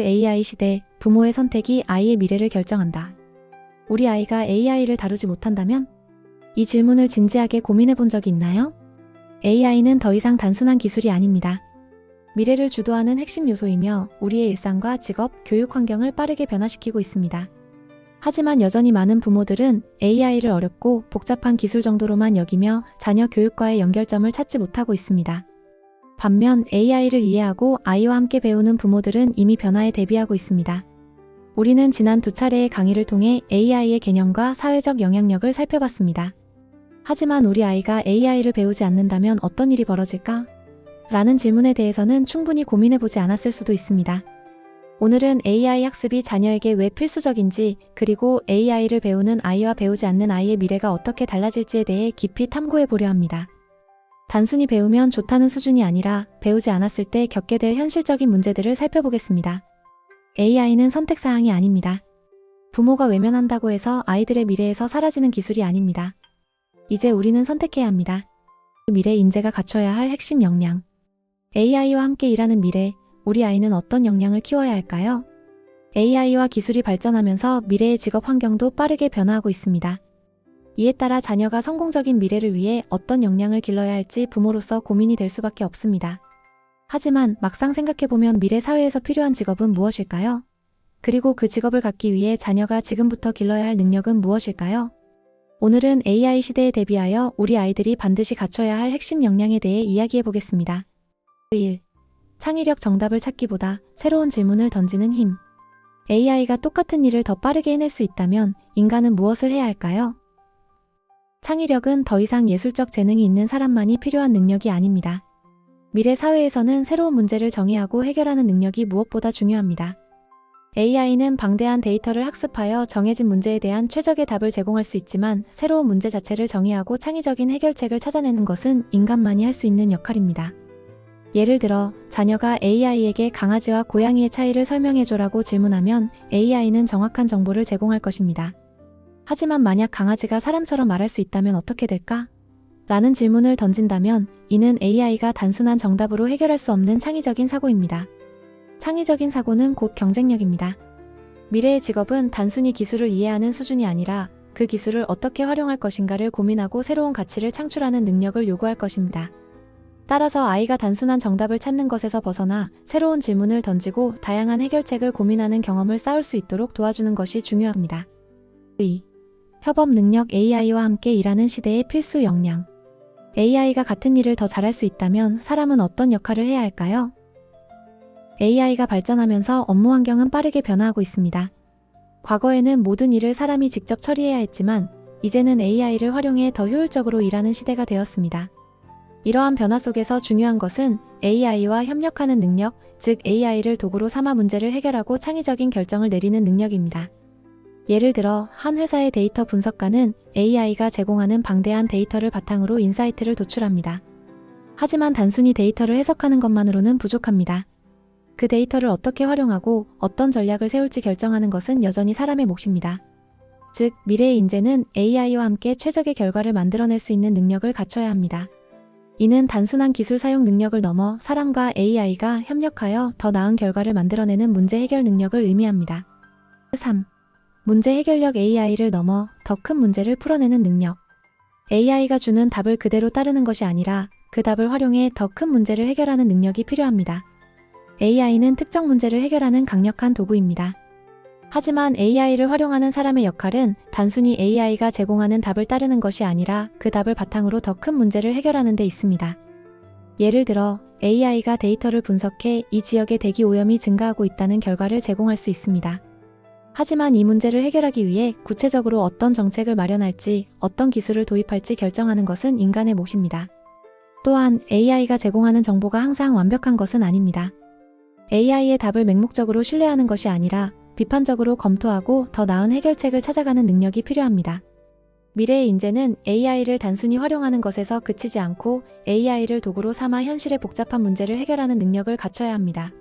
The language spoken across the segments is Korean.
AI 시대 부모의 선택이 아이의 미래를 결정한다. 우리 아이가 AI를 다루지 못한다면? 이 질문을 진지하게 고민해 본 적이 있나요? AI는 더 이상 단순한 기술이 아닙니다. 미래를 주도하는 핵심 요소이며 우리의 일상과 직업, 교육 환경을 빠르게 변화시키고 있습니다. 하지만 여전히 많은 부모들은 AI를 어렵고 복잡한 기술 정도로만 여기며 자녀 교육과의 연결점을 찾지 못하고 있습니다. 반면 AI를 이해하고 아이와 함께 배우는 부모들은 이미 변화에 대비하고 있습니다. 우리는 지난 두 차례의 강의를 통해 AI의 개념과 사회적 영향력을 살펴봤습니다. 하지만 우리 아이가 AI를 배우지 않는다면 어떤 일이 벌어질까? 라는 질문에 대해서는 충분히 고민해보지 않았을 수도 있습니다. 오늘은 AI 학습이 자녀에게 왜 필수적인지, 그리고 AI를 배우는 아이와 배우지 않는 아이의 미래가 어떻게 달라질지에 대해 깊이 탐구해 보려 합니다. 단순히 배우면 좋다는 수준이 아니라 배우지 않았을 때 겪게 될 현실적인 문제들을 살펴보겠습니다. AI는 선택사항이 아닙니다. 부모가 외면한다고 해서 아이들의 미래에서 사라지는 기술이 아닙니다. 이제 우리는 선택해야 합니다. 미래 인재가 갖춰야 할 핵심 역량. AI와 함께 일하는 미래, 우리 아이는 어떤 역량을 키워야 할까요? AI와 기술이 발전하면서 미래의 직업 환경도 빠르게 변화하고 있습니다. 이에 따라 자녀가 성공적인 미래를 위해 어떤 역량을 길러야 할지 부모로서 고민이 될 수밖에 없습니다. 하지만 막상 생각해보면 미래 사회에서 필요한 직업은 무엇일까요? 그리고 그 직업을 갖기 위해 자녀가 지금부터 길러야 할 능력은 무엇일까요? 오늘은 AI 시대에 대비하여 우리 아이들이 반드시 갖춰야 할 핵심 역량에 대해 이야기해 보겠습니다. 1. 창의력 정답을 찾기보다 새로운 질문을 던지는 힘. AI가 똑같은 일을 더 빠르게 해낼 수 있다면 인간은 무엇을 해야 할까요? 창의력은 더 이상 예술적 재능이 있는 사람만이 필요한 능력이 아닙니다. 미래 사회에서는 새로운 문제를 정의하고 해결하는 능력이 무엇보다 중요합니다. AI는 방대한 데이터를 학습하여 정해진 문제에 대한 최적의 답을 제공할 수 있지만 새로운 문제 자체를 정의하고 창의적인 해결책을 찾아내는 것은 인간만이 할 수 있는 역할입니다. 예를 들어 자녀가 AI에게 강아지와 고양이의 차이를 설명해줘라고 질문하면 AI는 정확한 정보를 제공할 것입니다. 하지만 만약 강아지가 사람처럼 말할 수 있다면 어떻게 될까? 라는 질문을 던진다면 이는 AI가 단순한 정답으로 해결할 수 없는 창의적인 사고입니다. 창의적인 사고는 곧 경쟁력입니다. 미래의 직업은 단순히 기술을 이해하는 수준이 아니라 그 기술을 어떻게 활용할 것인가를 고민하고 새로운 가치를 창출하는 능력을 요구할 것입니다. 따라서 아이가 단순한 정답을 찾는 것에서 벗어나 새로운 질문을 던지고 다양한 해결책을 고민하는 경험을 쌓을 수 있도록 도와주는 것이 중요합니다. 2. 협업 능력 AI와 함께 일하는 시대의 필수 역량. AI가 같은 일을 더 잘할 수 있다면 사람은 어떤 역할을 해야 할까요? AI가 발전하면서 업무 환경은 빠르게 변화하고 있습니다. 과거에는 모든 일을 사람이 직접 처리해야 했지만 이제는 AI를 활용해 더 효율적으로 일하는 시대가 되었습니다. 이러한 변화 속에서 중요한 것은 AI와 협력하는 능력, 즉 AI를 도구로 삼아 문제를 해결하고 창의적인 결정을 내리는 능력입니다. 예를 들어 한 회사의 데이터 분석가는 AI가 제공하는 방대한 데이터를 바탕으로 인사이트를 도출합니다. 하지만 단순히 데이터를 해석하는 것만으로는 부족합니다. 그 데이터를 어떻게 활용하고 어떤 전략을 세울지 결정하는 것은 여전히 사람의 몫입니다. 즉, 미래의 인재는 AI와 함께 최적의 결과를 만들어낼 수 있는 능력을 갖춰야 합니다. 이는 단순한 기술 사용 능력을 넘어 사람과 AI가 협력하여 더 나은 결과를 만들어내는 문제 해결 능력을 의미합니다. 3. 문제 해결력 AI를 넘어 더 큰 문제를 풀어내는 능력. AI가 주는 답을 그대로 따르는 것이 아니라 그 답을 활용해 더 큰 문제를 해결하는 능력이 필요합니다. AI는 특정 문제를 해결하는 강력한 도구입니다. 하지만 AI를 활용하는 사람의 역할은 단순히 AI가 제공하는 답을 따르는 것이 아니라 그 답을 바탕으로 더 큰 문제를 해결하는 데 있습니다. 예를 들어 AI가 데이터를 분석해 이 지역의 대기 오염이 증가하고 있다는 결과를 제공할 수 있습니다. 하지만 이 문제를 해결하기 위해 구체적으로 어떤 정책을 마련할지, 어떤 기술을 도입할지 결정하는 것은 인간의 몫입니다. 또한 AI가 제공하는 정보가 항상 완벽한 것은 아닙니다. AI의 답을 맹목적으로 신뢰하는 것이 아니라 비판적으로 검토하고 더 나은 해결책을 찾아가는 능력이 필요합니다. 미래의 인재는 AI를 단순히 활용하는 것에서 그치지 않고 AI를 도구로 삼아 현실의 복잡한 문제를 해결하는 능력을 갖춰야 합니다.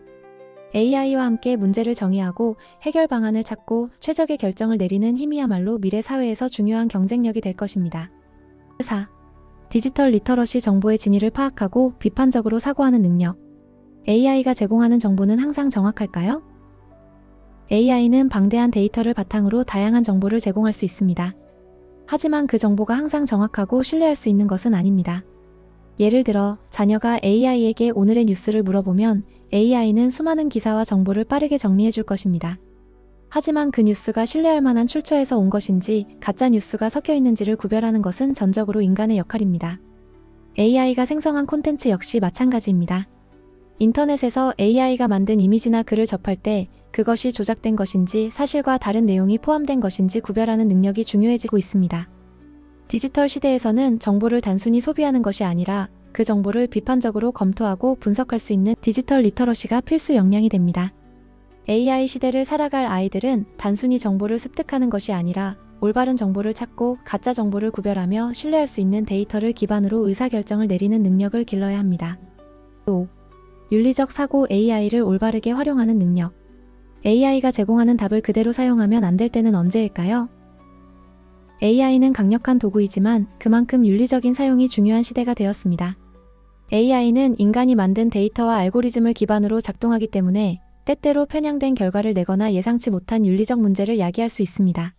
AI와 함께 문제를 정의하고 해결 방안을 찾고 최적의 결정을 내리는 힘이야말로 미래 사회에서 중요한 경쟁력이 될 것입니다. 4. 디지털 리터러시 정보의 진위를 파악하고 비판적으로 사고하는 능력. AI가 제공하는 정보는 항상 정확할까요? AI는 방대한 데이터를 바탕으로 다양한 정보를 제공할 수 있습니다. 하지만 그 정보가 항상 정확하고 신뢰할 수 있는 것은 아닙니다. 예를 들어 자녀가 AI에게 오늘의 뉴스를 물어보면 AI는 수많은 기사와 정보를 빠르게 정리해 줄 것입니다. 하지만 그 뉴스가 신뢰할 만한 출처에서 온 것인지 가짜 뉴스가 섞여 있는지를 구별하는 것은 전적으로 인간의 역할입니다. AI가 생성한 콘텐츠 역시 마찬가지입니다. 인터넷에서 AI가 만든 이미지나 글을 접할 때 그것이 조작된 것인지 사실과 다른 내용이 포함된 것인지 구별하는 능력이 중요해지고 있습니다. 디지털 시대에서는 정보를 단순히 소비하는 것이 아니라 그 정보를 비판적으로 검토하고 분석할 수 있는 디지털 리터러시가 필수 역량이 됩니다. AI 시대를 살아갈 아이들은 단순히 정보를 습득하는 것이 아니라 올바른 정보를 찾고 가짜 정보를 구별하며 신뢰할 수 있는 데이터를 기반으로 의사결정을 내리는 능력을 길러야 합니다. 5. 윤리적 사고 AI를 올바르게 활용하는 능력. AI가 제공하는 답을 그대로 사용하면 안 될 때는 언제일까요? AI는 강력한 도구이지만 그만큼 윤리적인 사용이 중요한 시대가 되었습니다. AI는 인간이 만든 데이터와 알고리즘을 기반으로 작동하기 때문에 때때로 편향된 결과를 내거나 예상치 못한 윤리적 문제를 야기할 수 있습니다.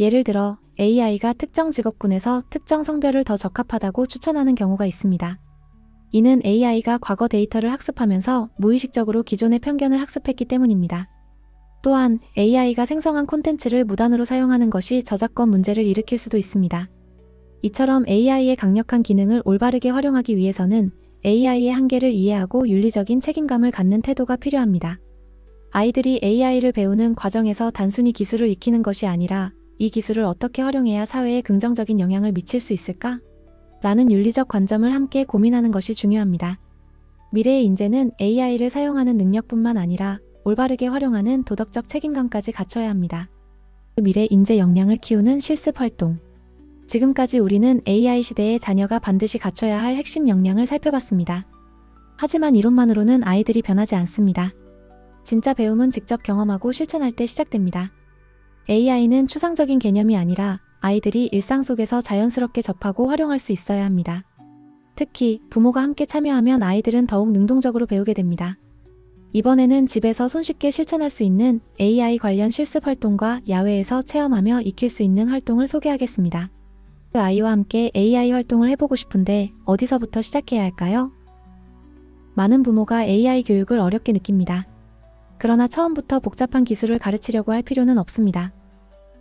예를 들어 AI가 특정 직업군에서 특정 성별을 더 적합하다고 추천하는 경우가 있습니다. 이는 AI가 과거 데이터를 학습하면서 무의식적으로 기존의 편견을 학습했기 때문입니다. 또한 AI가 생성한 콘텐츠를 무단으로 사용하는 것이 저작권 문제를 일으킬 수도 있습니다. 이처럼 AI의 강력한 기능을 올바르게 활용하기 위해서는 AI의 한계를 이해하고 윤리적인 책임감을 갖는 태도가 필요합니다. 아이들이 AI를 배우는 과정에서 단순히 기술을 익히는 것이 아니라 이 기술을 어떻게 활용해야 사회에 긍정적인 영향을 미칠 수 있을까? 라는 윤리적 관점을 함께 고민하는 것이 중요합니다. 미래의 인재는 AI를 사용하는 능력뿐만 아니라 올바르게 활용하는 도덕적 책임감까지 갖춰야 합니다. 그 미래 인재 역량을 키우는 실습 활동. 지금까지 우리는 AI 시대에 자녀가 반드시 갖춰야 할 핵심 역량을 살펴봤습니다. 하지만 이론만으로는 아이들이 변하지 않습니다. 진짜 배움은 직접 경험하고 실천할 때 시작됩니다. AI는 추상적인 개념이 아니라 아이들이 일상 속에서 자연스럽게 접하고 활용할 수 있어야 합니다. 특히 부모가 함께 참여하면 아이들은 더욱 능동적으로 배우게 됩니다. 이번에는 집에서 손쉽게 실천할 수 있는 AI 관련 실습 활동과 야외에서 체험하며 익힐 수 있는 활동을 소개하겠습니다. 그 아이와 함께 AI 활동을 해보고 싶은데 어디서부터 시작해야 할까요? 많은 부모가 AI 교육을 어렵게 느낍니다. 그러나 처음부터 복잡한 기술을 가르치려고 할 필요는 없습니다.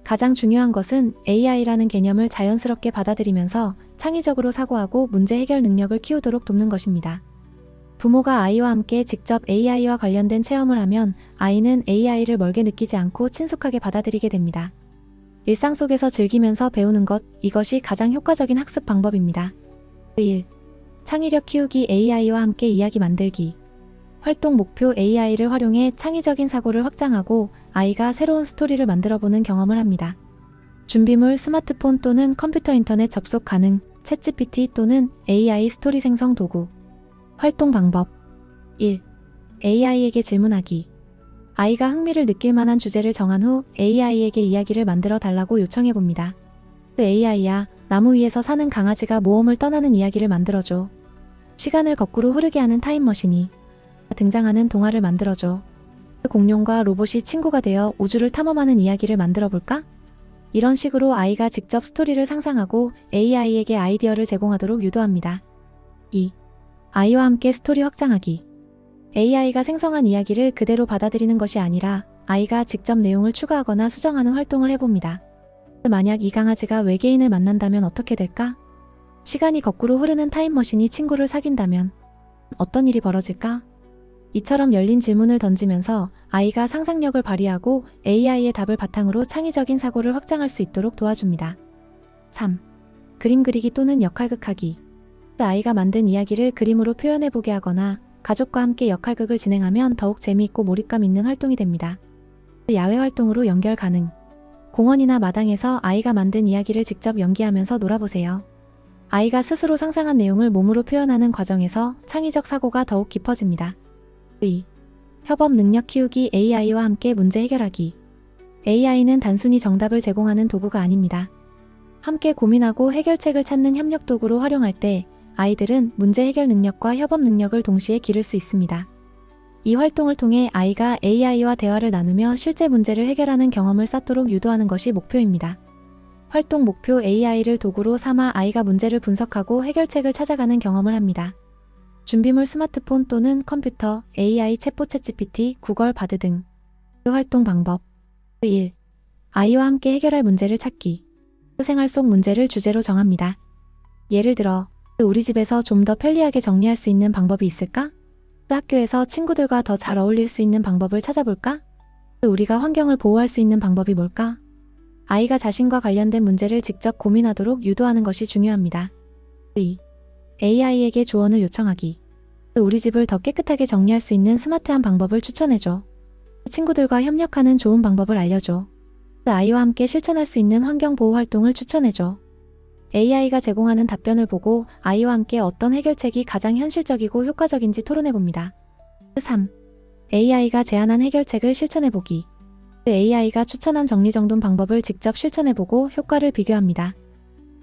가장 중요한 것은 AI라는 개념을 자연스럽게 받아들이면서 창의적으로 사고하고 문제 해결 능력을 키우도록 돕는 것입니다. 부모가 아이와 함께 직접 AI와 관련된 체험을 하면 아이는 AI를 멀게 느끼지 않고 친숙하게 받아들이게 됩니다. 일상 속에서 즐기면서 배우는 것, 이것이 가장 효과적인 학습 방법입니다. 1. 창의력 키우기 AI와 함께 이야기 만들기. 활동 목표 AI를 활용해 창의적인 사고를 확장하고 아이가 새로운 스토리를 만들어보는 경험을 합니다. 준비물 스마트폰 또는 컴퓨터 인터넷 접속 가능, 챗GPT 또는 AI 스토리 생성 도구. 활동 방법 1. AI에게 질문하기. 아이가 흥미를 느낄 만한 주제를 정한 후 AI에게 이야기를 만들어 달라고 요청해 봅니다. AI야, 나무 위에서 사는 강아지가 모험을 떠나는 이야기를 만들어줘. 시간을 거꾸로 흐르게 하는 타임머신이 등장하는 동화를 만들어줘. 그 공룡과 로봇이 친구가 되어 우주를 탐험하는 이야기를 만들어 볼까? 이런 식으로 아이가 직접 스토리를 상상하고 AI에게 아이디어를 제공하도록 유도합니다. 2. 아이와 함께 스토리 확장하기. AI가 생성한 이야기를 그대로 받아들이는 것이 아니라 아이가 직접 내용을 추가하거나 수정하는 활동을 해봅니다. 만약 이 강아지가 외계인을 만난다면 어떻게 될까? 시간이 거꾸로 흐르는 타임머신이 친구를 사귄다면 어떤 일이 벌어질까? 이처럼 열린 질문을 던지면서 아이가 상상력을 발휘하고 AI의 답을 바탕으로 창의적인 사고를 확장할 수 있도록 도와줍니다. 3. 그림 그리기 또는 역할극하기. 아이가 만든 이야기를 그림으로 표현해보게 하거나 가족과 함께 역할극을 진행하면 더욱 재미있고 몰입감 있는 활동이 됩니다. 야외 활동으로 연결 가능. 공원이나 마당에서 아이가 만든 이야기를 직접 연기하면서 놀아보세요. 아이가 스스로 상상한 내용을 몸으로 표현하는 과정에서 창의적 사고가 더욱 깊어집니다. 2. 협업 능력 키우기 AI와 함께 문제 해결하기. AI는 단순히 정답을 제공하는 도구가 아닙니다. 함께 고민하고 해결책을 찾는 협력 도구로 활용할 때 아이들은 문제 해결 능력과 협업 능력을 동시에 기를 수 있습니다. 이 활동을 통해 아이가 AI와 대화를 나누며 실제 문제를 해결하는 경험을 쌓도록 유도하는 것이 목표입니다. 활동 목표 AI를 도구로 삼아 아이가 문제를 분석하고 해결책을 찾아가는 경험을 합니다. 준비물 스마트폰 또는 컴퓨터, AI 챗봇 챗GPT, 구걸 바드 등. 그 활동 방법. 1. 아이와 함께 해결할 문제를 찾기. 그 생활 속 문제를 주제로 정합니다. 예를 들어, 우리 집에서 좀 더 편리하게 정리할 수 있는 방법이 있을까? 학교에서 친구들과 더 잘 어울릴 수 있는 방법을 찾아볼까? 우리가 환경을 보호할 수 있는 방법이 뭘까? 아이가 자신과 관련된 문제를 직접 고민하도록 유도하는 것이 중요합니다. 2. AI에게 조언을 요청하기. 우리 집을 더 깨끗하게 정리할 수 있는 스마트한 방법을 추천해줘. 친구들과 협력하는 좋은 방법을 알려줘. 아이와 함께 실천할 수 있는 환경 보호 활동을 추천해줘. AI가 제공하는 답변을 보고 아이와 함께 어떤 해결책이 가장 현실적이고 효과적인지 토론해봅니다. 3. AI가 제안한 해결책을 실천해보기. AI가 추천한 정리정돈 방법을 직접 실천해보고 효과를 비교합니다.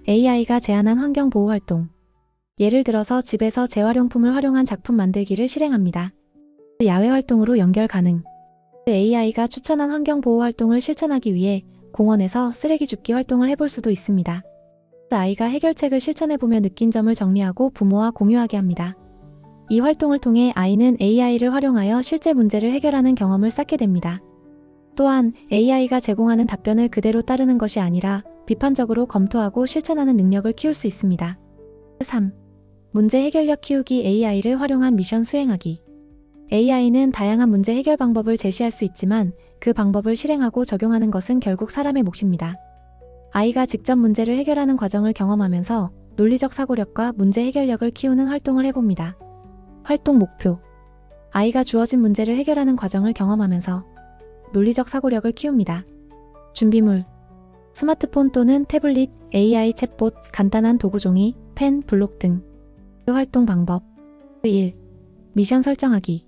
AI가 제안한 환경보호 활동. 예를 들어서 집에서 재활용품을 활용한 작품 만들기를 실행합니다. 야외 활동으로 연결 가능. AI가 추천한 환경보호 활동을 실천하기 위해 공원에서 쓰레기 줍기 활동을 해볼 수도 있습니다. 아이가 해결책을 실천해보며 느낀 점을 정리하고 부모와 공유하게 합니다. 이 활동을 통해 아이는 AI를 활용하여 실제 문제를 해결하는 경험을 쌓게 됩니다. 또한 AI가 제공하는 답변을 그대로 따르는 것이 아니라 비판적으로 검토하고 실천하는 능력을 키울 수 있습니다. 3. 문제 해결력 키우기 AI를 활용한 미션 수행하기. AI는 다양한 문제 해결 방법을 제시할 수 있지만 그 방법을 실행하고 적용하는 것은 결국 사람의 몫입니다. 아이가 직접 문제를 해결하는 과정을 경험하면서 논리적 사고력과 문제 해결력을 키우는 활동을 해봅니다. 활동 목표. 아이가 주어진 문제를 해결하는 과정을 경험하면서 논리적 사고력을 키웁니다. 준비물. 스마트폰 또는 태블릿, AI 챗봇, 간단한 도구 종이, 펜, 블록 등. 그 활동 방법. 1. 미션 설정하기.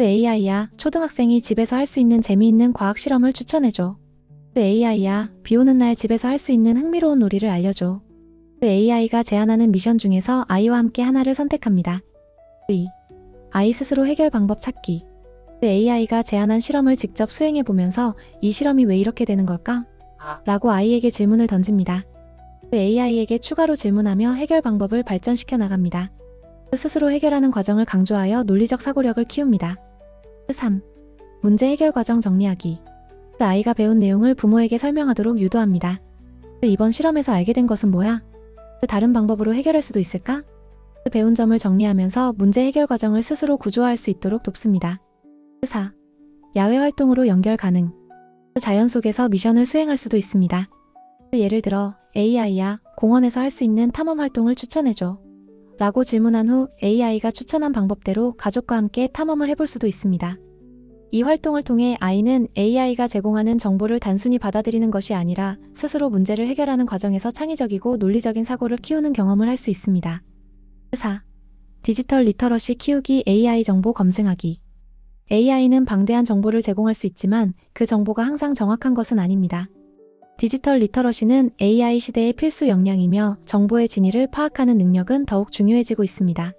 AI야, 초등학생이 집에서 할 수 있는 재미있는 과학 실험을 추천해줘. AI야, 비 오는 날 집에서 할 수 있는 흥미로운 놀이를 알려줘. AI가 제안하는 미션 중에서 아이와 함께 하나를 선택합니다. 2. 아이 스스로 해결 방법 찾기. AI가 제안한 실험을 직접 수행해 보면서 이 실험이 왜 이렇게 되는 걸까? 라고 아이에게 질문을 던집니다. AI에게 추가로 질문하며 해결 방법을 발전시켜 나갑니다. 스스로 해결하는 과정을 강조하여 논리적 사고력을 키웁니다. 3. 문제 해결 과정 정리하기. 아이가 배운 내용을 부모에게 설명하도록 유도합니다. 이번 실험에서 알게 된 것은 뭐야? 다른 방법으로 해결할 수도 있을까? 배운 점을 정리하면서 문제 해결 과정을 스스로 구조화할 수 있도록 돕습니다. 4. 야외 활동으로 연결 가능. 자연 속에서 미션을 수행할 수도 있습니다. 예를 들어 AI야 공원에서 할 수 있는 탐험 활동을 추천해줘. 라고 질문한 후 AI가 추천한 방법대로 가족과 함께 탐험을 해볼 수도 있습니다. 이 활동을 통해 아이는 AI가 제공하는 정보를 단순히 받아들이는 것이 아니라 스스로 문제를 해결하는 과정에서 창의적이고 논리적인 사고를 키우는 경험을 할 수 있습니다. 4. 디지털 리터러시 키우기 AI 정보 검증하기. AI는 방대한 정보를 제공할 수 있지만 그 정보가 항상 정확한 것은 아닙니다. 디지털 리터러시는 AI 시대의 필수 역량이며 정보의 진위를 파악하는 능력은 더욱 중요해지고 있습니다.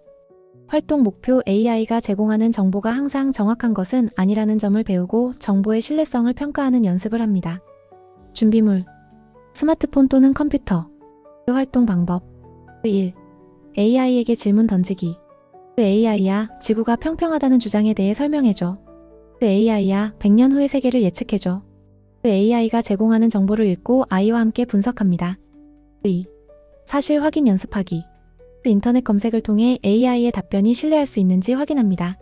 활동 목표 AI가 제공하는 정보가 항상 정확한 것은 아니라는 점을 배우고 정보의 신뢰성을 평가하는 연습을 합니다. 준비물 스마트폰 또는 컴퓨터 그 활동 방법 1. AI에게 질문 던지기 AI야 지구가 평평하다는 주장에 대해 설명해줘 AI야 100년 후의 세계를 예측해줘 AI가 제공하는 정보를 읽고 아이와 함께 분석합니다. 2. 사실 확인 연습하기 인터넷 검색을 통해 AI의 답변이 신뢰할 수 있는지 확인합니다.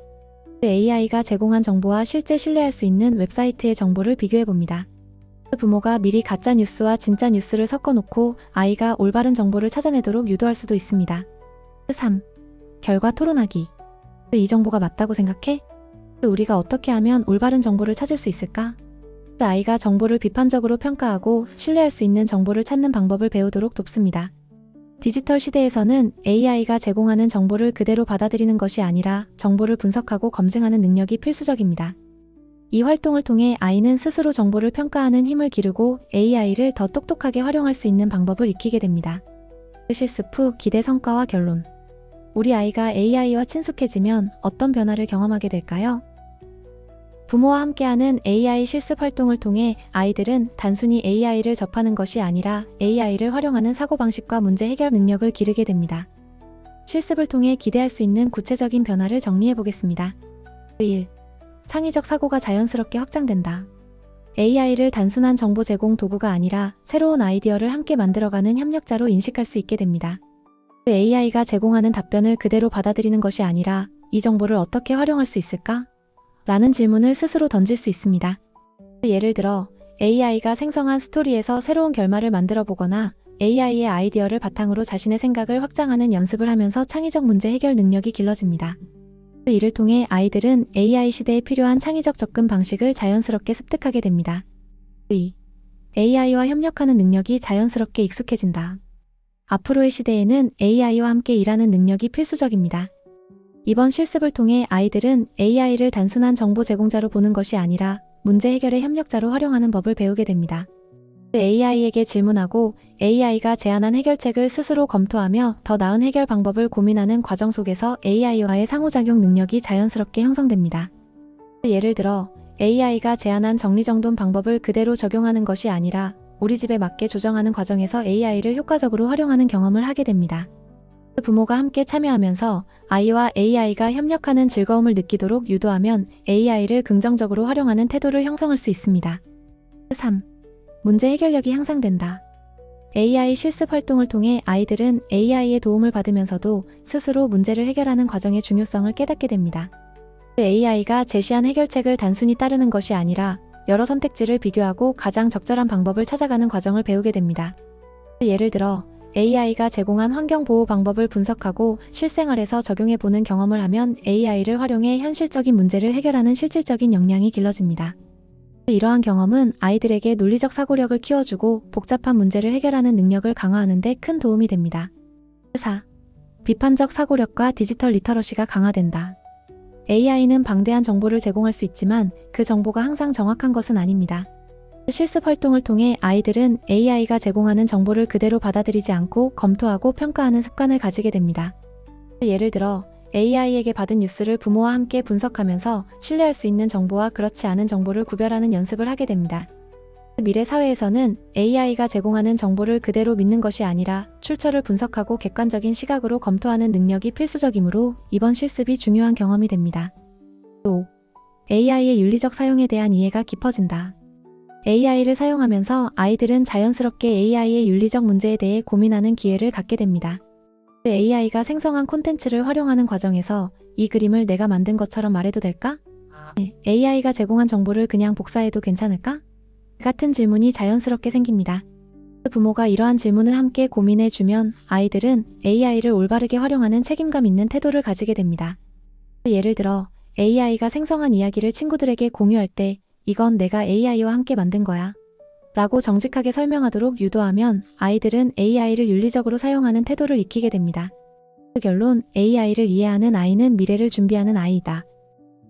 AI가 제공한 정보와 실제 신뢰할 수 있는 웹사이트의 정보를 비교해 봅니다. 부모가 미리 가짜 뉴스와 진짜 뉴스를 섞어 놓고 아이가 올바른 정보를 찾아내도록 유도할 수도 있습니다. 3. 결과 토론하기. 이 정보가 맞다고 생각해? 우리가 어떻게 하면 올바른 정보를 찾을 수 있을까? 아이가 정보를 비판적으로 평가하고 신뢰할 수 있는 정보를 찾는 방법을 배우도록 돕습니다. 디지털 시대에서는 AI가 제공하는 정보를 그대로 받아들이는 것이 아니라 정보를 분석하고 검증하는 능력이 필수적입니다. 이 활동을 통해 아이는 스스로 정보를 평가하는 힘을 기르고 AI를 더 똑똑하게 활용할 수 있는 방법을 익히게 됩니다. 실습 후 기대 성과와 결론. 우리 아이가 AI와 친숙해지면 어떤 변화를 경험하게 될까요? 부모와 함께하는 AI 실습 활동을 통해 아이들은 단순히 AI를 접하는 것이 아니라 AI를 활용하는 사고방식과 문제 해결 능력을 기르게 됩니다. 실습을 통해 기대할 수 있는 구체적인 변화를 정리해 보겠습니다. 1. 창의적 사고가 자연스럽게 확장된다. AI를 단순한 정보 제공 도구가 아니라 새로운 아이디어를 함께 만들어가는 협력자로 인식할 수 있게 됩니다. AI가 제공하는 답변을 그대로 받아들이는 것이 아니라 이 정보를 어떻게 활용할 수 있을까? 라는 질문을 스스로 던질 수 있습니다. 예를 들어 AI가 생성한 스토리에서 새로운 결말을 만들어 보거나 AI의 아이디어를 바탕으로 자신의 생각을 확장하는 연습을 하면서 창의적 문제 해결 능력이 길러집니다. 이를 통해 아이들은 AI 시대에 필요한 창의적 접근 방식을 자연스럽게 습득하게 됩니다. 2. AI와 협력하는 능력이 자연스럽게 익숙해진다. 앞으로의 시대에는 AI와 함께 일하는 능력이 필수적입니다. 이번 실습을 통해 아이들은 AI를 단순한 정보 제공자로 보는 것이 아니라 문제 해결의 협력자로 활용하는 법을 배우게 됩니다. AI에게 질문하고 AI가 제안한 해결책을 스스로 검토하며 더 나은 해결 방법을 고민하는 과정 속에서 AI와의 상호작용 능력이 자연스럽게 형성됩니다. 예를 들어 AI가 제안한 정리정돈 방법을 그대로 적용하는 것이 아니라 우리 집에 맞게 조정하는 과정에서 AI를 효과적으로 활용하는 경험을 하게 됩니다. 부모가 함께 참여하면서 아이와 AI가 협력하는 즐거움을 느끼도록 유도하면 AI를 긍정적으로 활용하는 태도를 형성할 수 있습니다. 3. 문제 해결력이 향상된다. AI 실습 활동을 통해 아이들은 AI의 도움을 받으면서도 스스로 문제를 해결하는 과정의 중요성을 깨닫게 됩니다. AI가 제시한 해결책을 단순히 따르는 것이 아니라 여러 선택지를 비교하고 가장 적절한 방법을 찾아가는 과정을 배우게 됩니다. 예를 들어 AI가 제공한 환경 보호 방법을 분석하고 실생활에서 적용해 보는 경험을 하면 AI를 활용해 현실적인 문제를 해결하는 실질적인 역량이 길러집니다. 이러한 경험은 아이들에게 논리적 사고력을 키워주고 복잡한 문제를 해결하는 능력을 강화하는 데 큰 도움이 됩니다. 4. 비판적 사고력과 디지털 리터러시가 강화된다. AI는 방대한 정보를 제공할 수 있지만 그 정보가 항상 정확한 것은 아닙니다. 실습 활동을 통해 아이들은 AI가 제공하는 정보를 그대로 받아들이지 않고 검토하고 평가하는 습관을 가지게 됩니다. 예를 들어 AI에게 받은 뉴스를 부모와 함께 분석하면서 신뢰할 수 있는 정보와 그렇지 않은 정보를 구별하는 연습을 하게 됩니다. 미래 사회에서는 AI가 제공하는 정보를 그대로 믿는 것이 아니라 출처를 분석하고 객관적인 시각으로 검토하는 능력이 필수적이므로 이번 실습이 중요한 경험이 됩니다. 5. AI의 윤리적 사용에 대한 이해가 깊어진다. AI를 사용하면서 아이들은 자연스럽게 AI의 윤리적 문제에 대해 고민하는 기회를 갖게 됩니다. AI가 생성한 콘텐츠를 활용하는 과정에서 이 그림을 내가 만든 것처럼 말해도 될까? AI가 제공한 정보를 그냥 복사해도 괜찮을까? 같은 질문이 자연스럽게 생깁니다. 부모가 이러한 질문을 함께 고민해 주면 아이들은 AI를 올바르게 활용하는 책임감 있는 태도를 가지게 됩니다. 예를 들어 AI가 생성한 이야기를 친구들에게 공유할 때 이건 내가 AI와 함께 만든 거야. 라고 정직하게 설명하도록 유도하면 아이들은 AI를 윤리적으로 사용하는 태도를 익히게 됩니다. 결론 AI를 이해하는 아이는 미래를 준비하는 아이이다.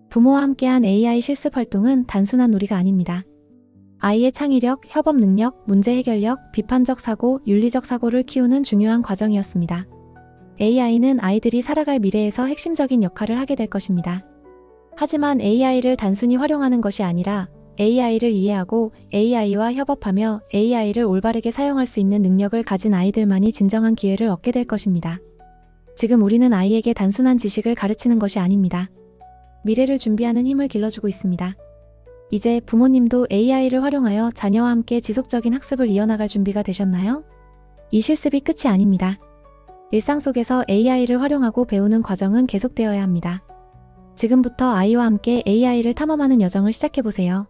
부모와 함께한 AI 실습 활동은 단순한 놀이가 아닙니다. 아이의 창의력, 협업 능력, 문제 해결력, 비판적 사고, 윤리적 사고를 키우는 중요한 과정이었습니다. AI는 아이들이 살아갈 미래에서 핵심적인 역할을 하게 될 것입니다. 하지만 AI를 단순히 활용하는 것이 아니라 AI를 이해하고 AI와 협업하며 AI를 올바르게 사용할 수 있는 능력을 가진 아이들만이 진정한 기회를 얻게 될 것입니다. 지금 우리는 아이에게 단순한 지식을 가르치는 것이 아닙니다. 미래를 준비하는 힘을 길러주고 있습니다. 이제 부모님도 AI를 활용하여 자녀와 함께 지속적인 학습을 이어나갈 준비가 되셨나요? 이 실습이 끝이 아닙니다. 일상 속에서 AI를 활용하고 배우는 과정은 계속되어야 합니다. 지금부터 아이와 함께 AI를 탐험하는 여정을 시작해보세요.